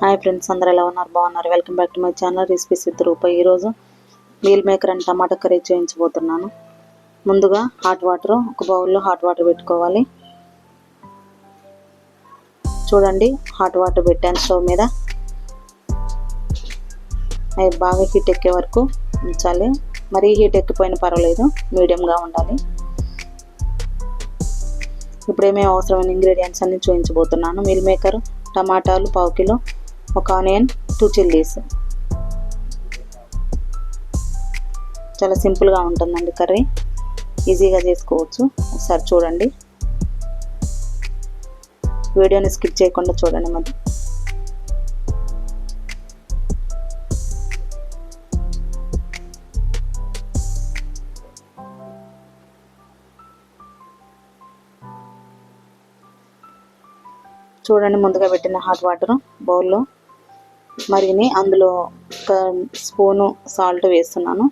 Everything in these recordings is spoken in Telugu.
హాయ్ ఫ్రెండ్స్ అందరూ ఎలా ఉన్నారు? బాగున్నారు? Welcome back to my channel recipes with రూపాయి ఈరోజు meal maker and tomato curry చేయించబోతున్నాను. ముందుగా హాట్ వాటర్ ఒక బౌల్లో హాట్ వాటర్ పెట్టుకోవాలి. చూడండి హాట్ వాటర్ పెట్టాను స్టవ్ మీద. అవి బాగా హీట్ ఎక్కే వరకు ఉంచాలి. మరీ హీట్ ఎక్కిపోయిన పర్వాలేదు మీడియంగా ఉండాలి. ఇప్పుడు ఏమేమి అవసరమైన ఇంగ్రీడియంట్స్ అన్ని చూపించబోతున్నాను మీల్ మేకర్ టమాటాలు పావు కిలో ఒక ఆనియన్ టూ చిల్లీస్ చాలా సింపుల్గా ఉంటుందండి కర్రీ. ఈజీగా చేసుకోవచ్చు. ఒకసారి చూడండి. వీడియోని స్కిప్ చేయకుండా చూడండి మరి. చూడండి ముందుగా పెట్టిన హాట్ వాటర్ బౌల్లో. మరిగిని అందులో ఒక స్పూను సాల్ట్ వేస్తున్నాను.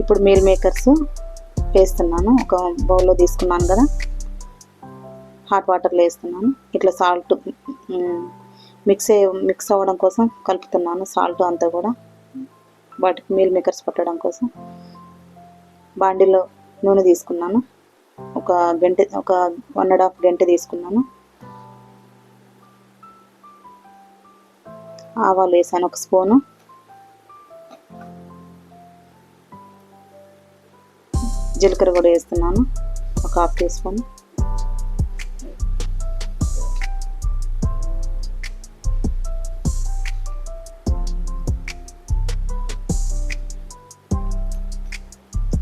ఇప్పుడు మీల్ మేకర్స్ వేస్తున్నాను. ఒక బౌల్లో తీసుకున్నాను కదా. హాట్ వాటర్లో వేస్తున్నాను. ఇట్లా సాల్ట్ మిక్స్ మిక్స్ అవ్వడం కోసం కలుపుతున్నాను సాల్ట్ అంతా కూడా. వాటికి మీల్ మేకర్స్ పట్టడం కోసం. బాండీలో నూనె తీసుకున్నాను. ఒక గంట ఒక వన్ అండ్ హాఫ్ గంట తీసుకున్నాను. ఆవాలు వేసాను ఒక స్పూను. జీలకర్ర కూడా వేస్తున్నాను ఒక హాఫ్ టీ స్పూన్.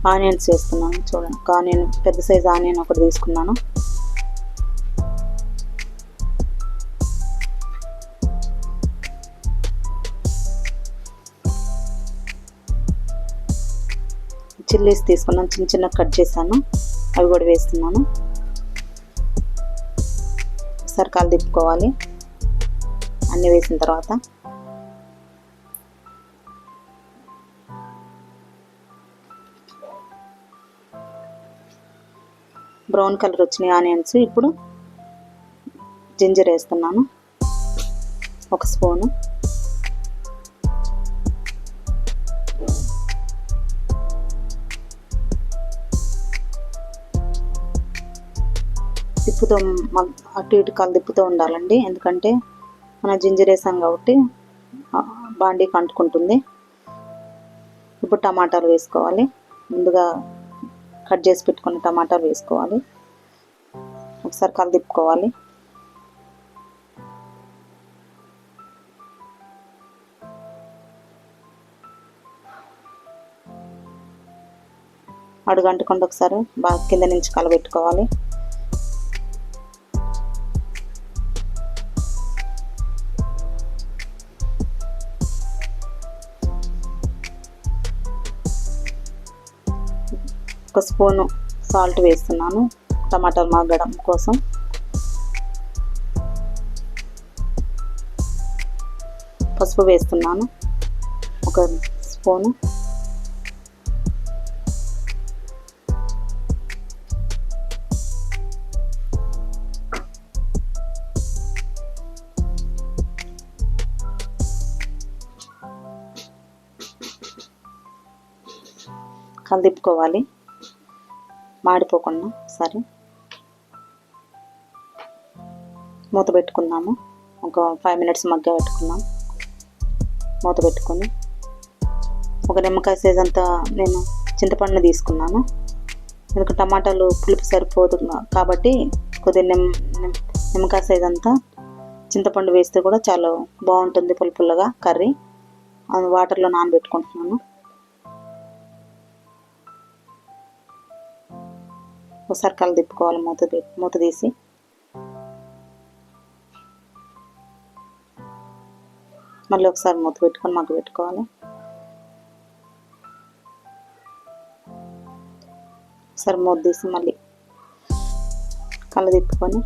ఆనియన్స్ వేస్తున్నాను చూడండి. ఒక ఆనియన్ పెద్ద సైజ్ ఆనియన్ ఒకటి తీసుకున్నాను. చిల్లీస్ తీసుకున్నాను. చిన్న చిన్న కట్ చేశాను. అవి కూడా వేస్తున్నాను. సరికాలు తిప్పుకోవాలి. అన్నీ వేసిన తర్వాత బ్రౌన్ కలర్ వచ్చినాయి ఆనియన్స్. ఇప్పుడు జింజర్ వేస్తున్నాను. ఒక స్పూను. తిప్పుతూ అటు ఇటు కలు తిప్పుతూ ఉండాలండి. ఎందుకంటే మన జింజర్ వేసాం కాబట్టి బాండీ కంటుకుంటుంది. ఇప్పుడు టమాటాలు వేసుకోవాలి. ముందుగా కట్ చేసి పెట్టుకున్న టమాటాలు వేసుకోవాలి. ఒకసారి కలిదిప్పుకోవాలి అడుగంటకుండా ఒకసారి బాగా కింద నుంచి కలబెట్టుకోవాలి. ఒక స్పూను సాల్ట్ వేస్తున్నాను టమాటాలు మగ్గడం కోసం. పసుపు వేస్తున్నాను ఒక స్పూను. కలిపుకోవాలి. మాడిపోకుండా సరే. మూత పెట్టుకుందాము. ఒక ఫైవ్ మినిట్స్ మగ్గ పెట్టుకుందాం. మూత పెట్టుకొని. ఒక నిమ్మకాయ సైజ్ అంతా నేను చింతపండు తీసుకున్నాను. ఎందుకంటే టమాటాలు పులుపు సరిపోదు కాబట్టి కొద్దిగా నిమ్ నిమ్మకాయ సైజ్ అంతా చింతపండు వేస్తే కూడా చాలా బాగుంటుంది పులుపుల్లగా కర్రీ. వాటర్లో నానబెట్టుకుంటున్నాను. ఒకసారి కళ్ళు తిప్పుకోవాలి మూత మూత తీసి. మళ్ళీ ఒకసారి మూత పెట్టుకొని మగ్గు పెట్టుకోవాలి. ఒకసారి మూత తీసి మళ్ళీ కళ్ళు తిప్పుకొని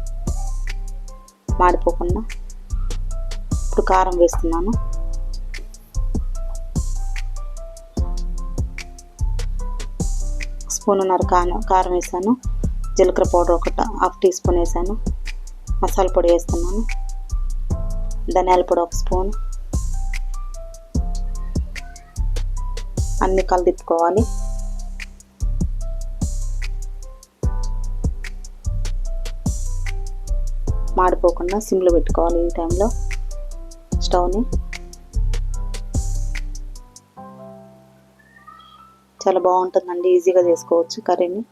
మాడిపోకుండా ఇప్పుడు కారం వేస్తున్నాను. స్పూన్ ఉన్నారు కారం కారం వేసాను. జీలకర్ర పౌడర్ ఒక హాఫ్ టీ స్పూన్ వేసాను. మసాలా పొడి వేస్తున్నాను. ధనియాల పొడి ఒక స్పూన్. అన్ని కలిదిప్పుకోవాలి. మాడిపోకుండా సిమ్లో పెట్టుకోవాలి ఈ టైంలో. స్టవ్ని చాలా బాగుంటుందండి. ఈజీగా చేసుకోవచ్చు కర్రీని.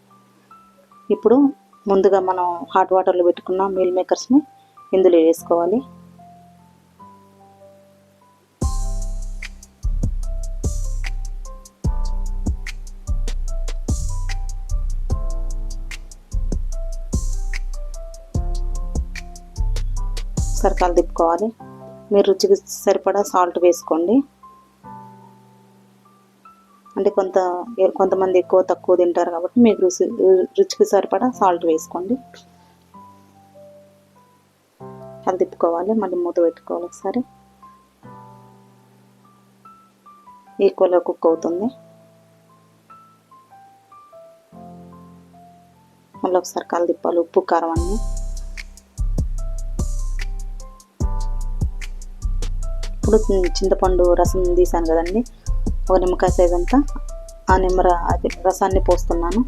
ఇప్పుడు ముందుగా మనం హాట్ వాటర్లో పెట్టుకున్న మీల్ మేకర్స్ని ఇందులో వేసుకోవాలి. సరికాలు తిప్పుకోవాలి. మీరు రుచికి సరిపడా సాల్ట్ వేసుకోండి. అంటే కొంత కొంతమంది ఎక్కువ తక్కువ తింటారు కాబట్టి మీకు రుచి రుచికి సరిపడా సాల్ట్ వేసుకోండి. అది తిప్పుకోవాలి మళ్ళీ మూత పెట్టుకోవాలి ఒకసారి. ఈక్వల్గా కుక్ అవుతుంది. మళ్ళీ ఒకసారి కాలు తిప్పాలి ఉప్పు కారం అన్నీ. ఇప్పుడు చింతపండు రసం తీసాను కదండి. ఒక నిమ్మకాయ సైజ్ ఆ నిమ్మర అది రసాన్ని పోస్తున్నాను.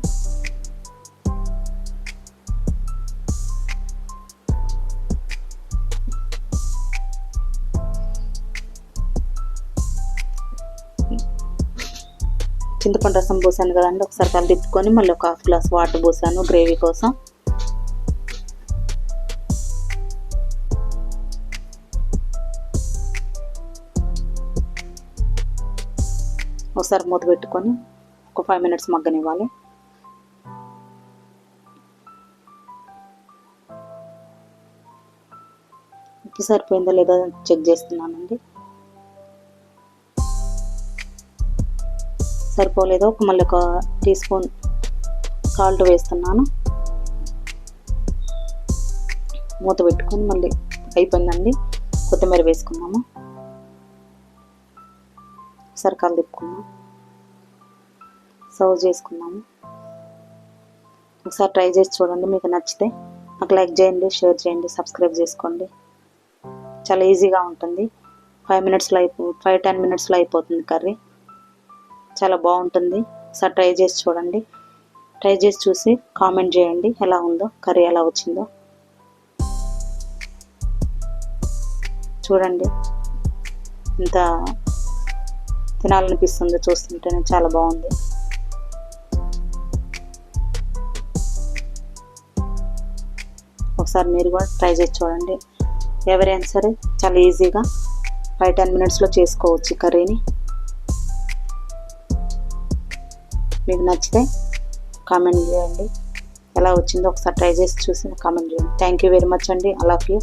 చింతపండు రసం పోసాను కదండి. ఒకసారి కలిపి తిప్పుకొని మళ్ళీ ఒక హాఫ్ గ్లాస్ వాటర్ పోసాను గ్రేవీ కోసం. ఒకసారి మూత పెట్టుకొని ఒక ఫైవ్ మినిట్స్ మగ్గనివ్వాలి. ఉప్పు సరిపోయిందో లేదో చెక్ చేస్తున్నానండి. సరిపోలేదో? ఒక మళ్ళీ ఒక టీ స్పూన్ సాల్ట్ వేస్తున్నాను. మూత పెట్టుకొని మళ్ళీ అయిపోయిందండి. కొత్తిమీర వేసుకున్నాము. సరకాలు తిప్పుకున్నాం. సర్వ్ చేసుకున్నాము ఒకసారి ట్రై చేసి చూడండి మీకు నచ్చితే నాకు లైక్ చేయండి షేర్ చేయండి సబ్స్క్రైబ్ చేసుకోండి. చాలా ఈజీగా ఉంటుంది. ఫైవ్ మినిట్స్లో అయిపో ఫైవ్ టెన్ మినిట్స్లో అయిపోతుంది కర్రీ. చాలా బాగుంటుంది. ఒకసారి ట్రై చేసి చూడండి. ట్రై చేసి చూసి కామెంట్ చేయండి ఎలా ఉందో కర్రీ ఎలా వచ్చిందో. చూడండి. ఇంత తినాలనిపిస్తుంది చూస్తుంటేనే చాలా బాగుంది. ఒకసారి మీరు కూడా ట్రై చేసి చూడండి. ఎవరైనా సరే చాలా ఈజీగా ఫైవ్ టెన్ మినిట్స్లో చేసుకోవచ్చు కర్రీని. మీకు నచ్చితే కామెంట్ చేయండి. ఎలా వచ్చిందో ఒకసారి ట్రై చేసి చూసి కామెంట్ చేయండి. థ్యాంక్ యూ వెరీ మచ్ అండి. అలా లవ్ యూ